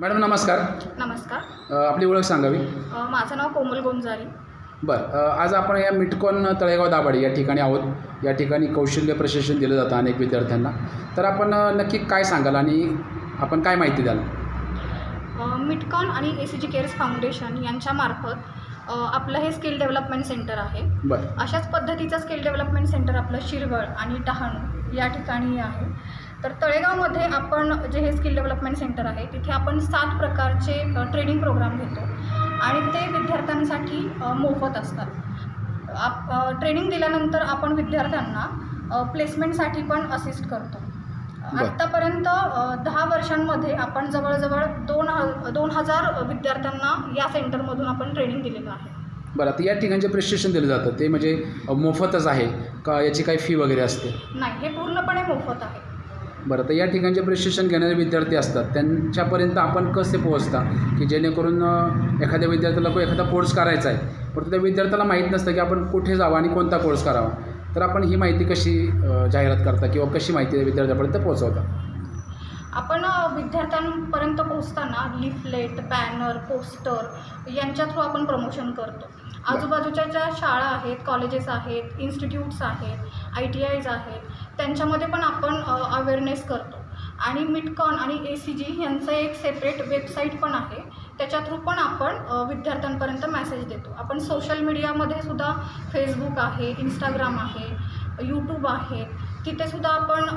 Madam नमस्कार. नमस्कार. अ, आपली ओळख सांगावी. अ, माझं नाव कोमल गोंजारी. बरं अ, आज आपण या मिटकॉन तळेगाव दाभाडी या ठिकाणी आहोत. या ठिकाणी कौशल्य प्रशिक्षण दिलं जातं अनेक विद्यार्थ्यांना. तर आपण अ, नक्की काय सांगाल आणि आपण काय माहिती द्याल? अ, मिटकॉन आणि A C G cares foundation यांच्यामार्फत अ, आपलं हे स्किल डेव्हलपमेंट सेंटर आहे. बरं. अशाच पद्धतीचं स्किल डेव्हलपमेंट सेंटर आपलं शिरवळ आणि डहाणू या ठिकाणी आहे. तर तळेगावमध्ये आपण जे हे स्किल डेव्हलपमेंट सेंटर आहे तिथे आपण सात प्रकारचे ट्रेनिंग प्रोग्राम घेतो. आणि ते विद्यार्थ्यांसाठी मोफत असतात. आप ट्रेनिंग दिल्यानंतर आपण विद्यार्थ्यांना प्लेसमेंटसाठी पण असिस्ट करतो. आत्तापर्यंत दहा वर्षांमध्ये आपण जवळजवळ दोन ह दोन हजार विद्यार्थ्यांना या सेंटरमधून आपण ट्रेनिंग दिलेलं आहे. बरं आता या ठिकाणी जे प्रशिक्षण दिलं जातं. ते म्हणजे मोफतच आहे का याची काही फी वगैरे असते? नाही हे पूर्णपणे मोफत आहे. बरं तर या ठिकाणचे प्रशिक्षण घेणारे विद्यार्थी असतात त्यांच्यापर्यंत आपण कसे पोहोचता? की जेणेकरून एखाद्या विद्यार्थ्याला को एखादा कोर्स करायचा आहे परंतु त्या विद्यार्थ्याला माहीत नसतं की आपण कुठे जावं आणि कोणता कोर्स करावा. तर आपण ही माहिती कशी जाहिरात करता किंवा कशी माहिती विद्यार्थ्यापर्यंत पोहोचवता? आपण विद्यार्थ्यांपर्यंत पोहोचताना लिफलेट बॅनर पोस्टर यांच्या थ्रू आपण प्रमोशन करतो. आजूबाजूच्या ज्या शाळा आहेत कॉलेजेस आहेत इन्स्टिट्यूट्स आहेत आय टी आयज आहेत त्यांच्यामध्ये पण आपण अवेअरनेस करतो. आणि मिटकॉन आणि ए सी जी यांचं एक सेपरेट वेबसाईट पण आहे. त्याच्या थ्रू पण आपण विद्यार्थ्यांपर्यंत मेसेज देतो. आपण सोशल मीडियामध्ये सुद्धा फेसबुक आहे इंस्टाग्राम आहे यूट्यूब आहे. तिथे सुद्धा आपण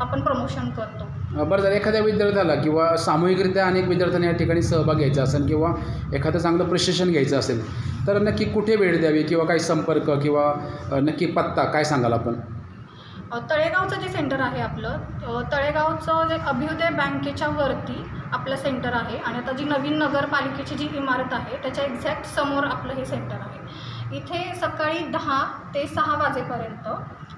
आपण प्रमोशन करतो. बरं जर एखाद्या विद्यार्थ्याला किंवा सामूहिकरित्या अनेक विद्यार्थ्यांनी या ठिकाणी सहभाग घ्यायचा असेल किंवा एखादं चांगलं प्रशिक्षण घ्यायचं असेल तर नक्की कुठे भेट द्यावी किंवा काही संपर्क किंवा नक्की पत्ता काय सांगाल आपण? तळेगावचं जे सेंटर आहे आपलं तळेगावचं जे अभ्युदय बँकेच्या वरती आपलं सेंटर आहे आणि आता जी नवीन नगरपालिकेची जी इमारत आहे त्याच्या एक्झॅक्ट समोर आपलं हे सेंटर आहे. इथे सकाळी दहा ते सहा वाजेपर्यंत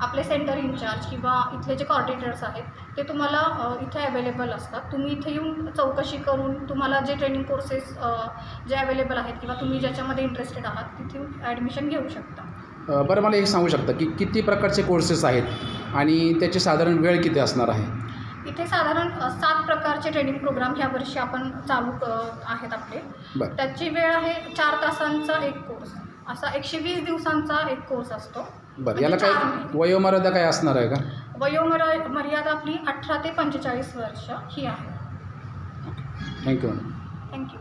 आपले सेंटर इंचार्ज किंवा इथले जे कॉर्डिनेटर्स आहेत ते तुम्हाला इथे अवेलेबल असतात. तुम्ही इथे येऊन चौकशी करून तुम्हाला जे ट्रेनिंग कोर्सेस जे अवेलेबल आहेत किंवा तुम्ही ज्याच्यामध्ये इंटरेस्टेड आहात तिथे ॲडमिशन घेऊ शकता. बरं मला एक सांगू शकता की किती प्रकारचे कोर्सेस आहेत आणि त्याची साधारण वेळ किती असणार आहे? इथे साधारण सात प्रकारचे ट्रेनिंग प्रोग्राम ह्या वर्षी आपण चालू आहेत आपले. त्याची वेळ आहे चार तासांचा एक कोर्स असा एकशे वीस दिवसांचा एक कोर्स असतो. बरं याला म्हणजे काय चार महिने. वयोमर्यादा काय असणार आहे का? वयोमर मर्यादा आपली अठरा ते पंचेचाळीस वर्ष ही आहे. Thank you madam thank you